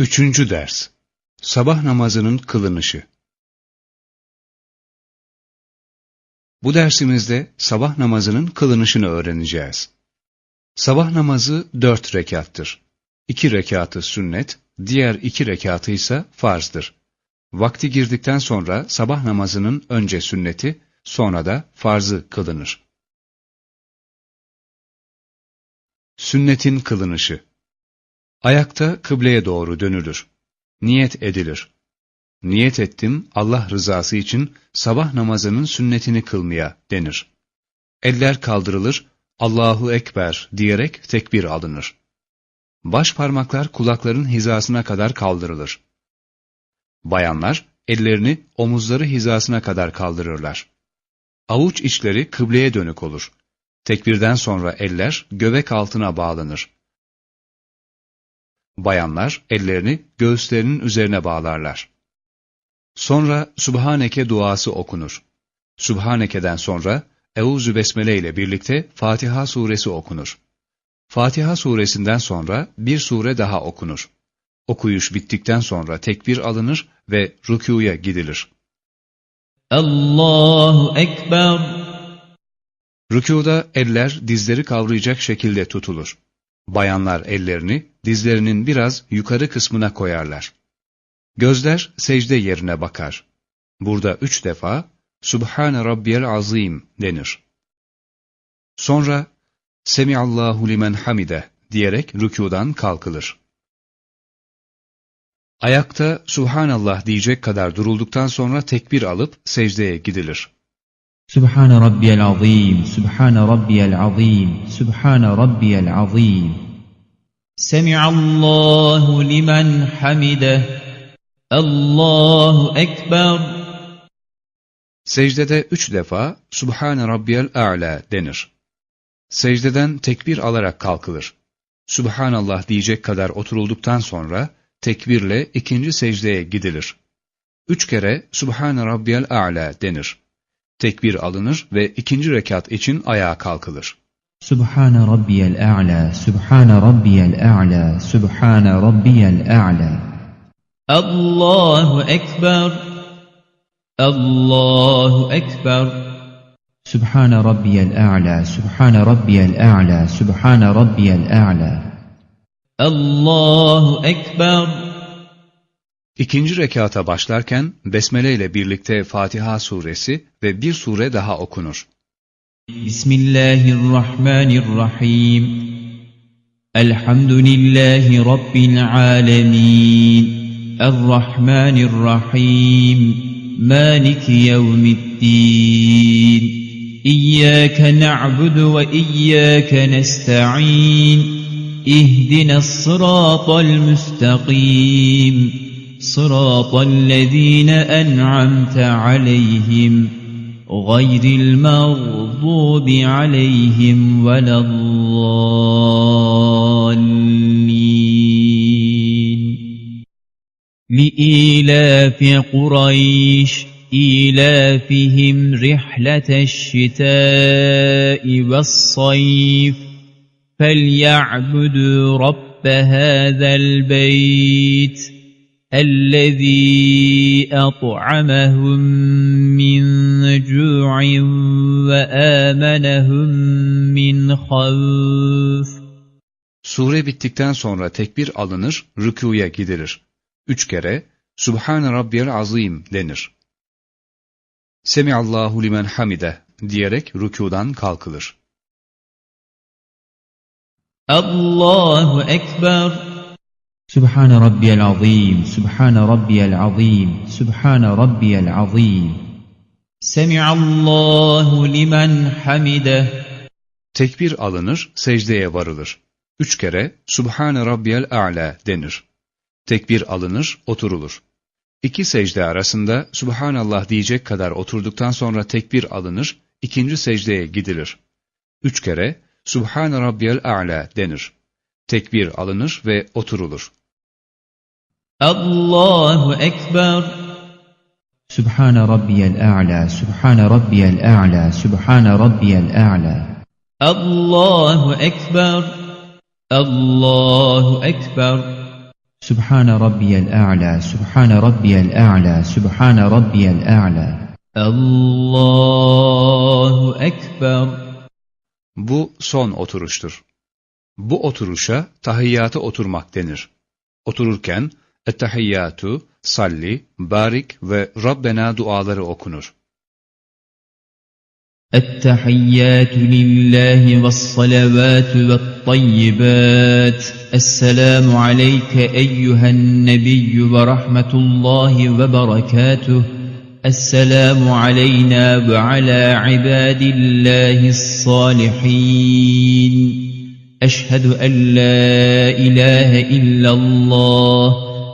Üçüncü ders Sabah namazının kılınışı Bu dersimizde sabah namazının kılınışını öğreneceğiz. Sabah namazı dört rekattır. İki rekatı sünnet, diğer iki rekatı ise farzdır. Vakti girdikten sonra sabah namazının önce sünneti, sonra da farzı kılınır. Sünnetin kılınışı Ayakta kıbleye doğru dönülür. Niyet edilir. Niyet ettim Allah rızası için sabah namazının sünnetini kılmaya denir. Eller kaldırılır, Allahu Ekber diyerek tekbir alınır. Baş parmaklar kulakların hizasına kadar kaldırılır. Bayanlar ellerini omuzları hizasına kadar kaldırırlar. Avuç içleri kıbleye dönük olur. Tekbirden sonra eller göbek altına bağlanır. Bayanlar ellerini göğüslerinin üzerine bağlarlar. Sonra Subhaneke duası okunur. Subhaneke'den sonra Eûzü Besmele ile birlikte Fatiha suresi okunur. Fatiha suresinden sonra bir sure daha okunur. Okuyuş bittikten sonra tekbir alınır ve rükûya gidilir. Allahu Ekber Rükûda eller dizleri kavrayacak şekilde tutulur. Bayanlar ellerini dizlerinin biraz yukarı kısmına koyarlar. Gözler secde yerine bakar. Burada üç defa Subhane Rabbiyel Azim denir. Sonra Semiallahu limen hamide diyerek rükudan kalkılır. Ayakta Subhanallah diyecek kadar durulduktan sonra tekbir alıp secdeye gidilir. Subhane Rabbiyel Azim, Subhane Rabbiyel Azim, Subhane Rabbiyel Azim. Semi'allahu limen hamide. Allahu Ekber. Secdede üç defa Subhane Rabbiyel A'la denir. Secdeden tekbir alarak kalkılır. Subhanallah diyecek kadar oturulduktan sonra tekbirle ikinci secdeye gidilir. Üç kere Subhane Rabbiyel A'la denir. Tekbir alınır ve ikinci rekat için ayağa kalkılır. Subhane Rabbiyel A'la, Subhane Rabbiyel A'la, Subhane Rabbiyel A'la. Allahu Ekber. Allahu Ekber. Subhane Rabbiyel A'la, Subhane Rabbiyel A'la, Subhane Rabbiyel A'la. Allahu Ekber. İkinci rekata başlarken besmele ile birlikte Fatiha suresi ve bir sure daha okunur. Bismillahirrahmanirrahim. Elhamdülillahi Rabbil alemin. Errahmanirrahim. Maliki yevmiddin. İyyâke na'budu ve iyyâke nesta'in. İhdine s-sırâtal müstakîm. صراط الذين أنعمت عليهم غير المغضوب عليهم ولا الضالين. لإيلاف قريش إيلافهم رحلة الشتاء والصيف فليعبدوا رب هذا البيت الذي أطعمهم من جوع وآمنهم من خوف Sure bittikten sonra tekbir alınır, rükuya gidilir. Üç kere Subhane Rabbiyel Azim denir. Semiallahu limen hamide diyerek rükudan kalkılır. الله أكبر Sübhane Rabbiyel Azim, Sübhane Rabbiyel Azim, Sübhane Rabbiyel Azim. Semi'allahu limen hamideh. Tekbir alınır, secdeye varılır. Üç kere Sübhane Rabbiyel A'la denir. Tekbir alınır, oturulur. İki secde arasında Subhanallah diyecek kadar oturduktan sonra tekbir alınır, ikinci secdeye gidilir. Üç kere Subhan Rabbiyel A'la denir. Tekbir alınır ve oturulur. Allahu Ekber. Sübhane Rabbiyel A'la, Sübhane Rabbiyel A'la, Sübhane Rabbiyel A'la. Allahu Ekber. Allahu Ekber. Sübhane Rabbiyel A'la, Sübhane Rabbiyel A'la, Sübhane Rabbiyel A'la. Allahu Ekber. Bu son oturuştur. Bu oturuşa tahiyyata oturmak denir. Otururken ettehiyyatu, salli, barik ve Rabbena duaları okunur. التحيات لله والصلوات والطيبات. السلام عليك أيها النبي ورحمة الله وبركاته. السلام علينا وعلى عباد الله الصالحين. أشهد أن لا إله إلا الله.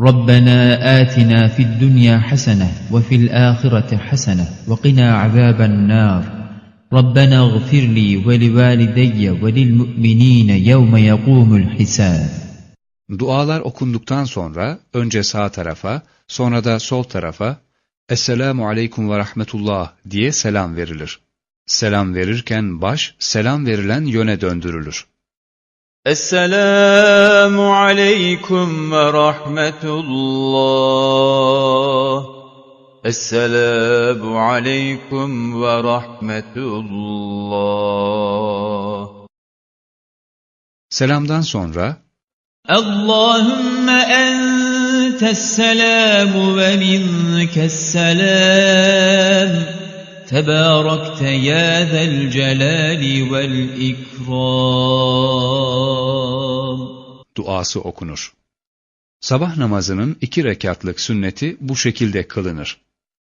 ربنا آتنا في الدنيا حسنة وفي الآخرة حسنة وقنا عذاب النار ربنا اغفر لي ولوالدي وللمؤمنين يوم يقوم الحساب Dualar okunduktan sonra önce sağ tarafa, sonra da sol tarafa Esselamu aleyküm ve rahmetullah diye selam verilir. Selam verirken baş selam verilen yöne döndürülür. Esselamu aleyküm ve rahmetullah. Esselamu aleyküm ve rahmetullah. Selamdan sonra Allahümme entes selamu ve minkes selam تباركت يا ذا الجلال والإكرام duası okunur. Sabah namazının iki rekatlık sünneti bu şekilde kılınır.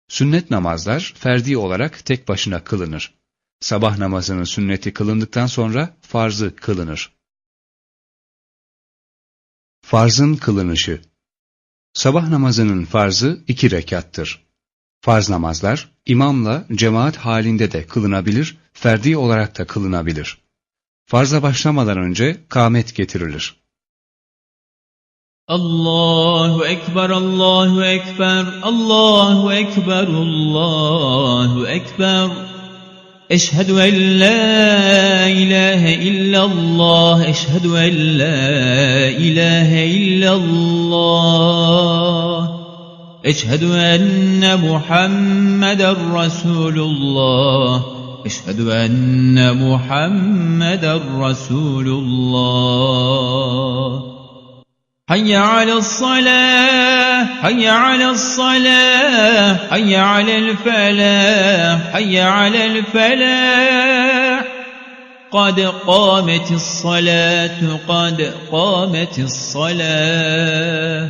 Sünnet namazlar ferdi olarak tek başına kılınır. Sabah namazının sünneti kılındıktan sonra farzı kılınır. Farzın kılınışı Sabah namazının farzı iki rekattır. Farz namazlar imamla cemaat halinde de kılınabilir, ferdi olarak da kılınabilir. Farza başlamadan önce kamet getirilir. Allahu Ekber, Allahu Ekber, Allahu Ekber, Allahu Ekber. Eşhedü en la ilahe illallah, eşhedü en la ilahe illallah. أشهد أن محمد رسول الله. أشهد أن محمد رسول الله. حي على الصلاة حي على الصلاة حي على الفلاح حي على الفلاح. قد قامت الصلاة قد قامت الصلاة.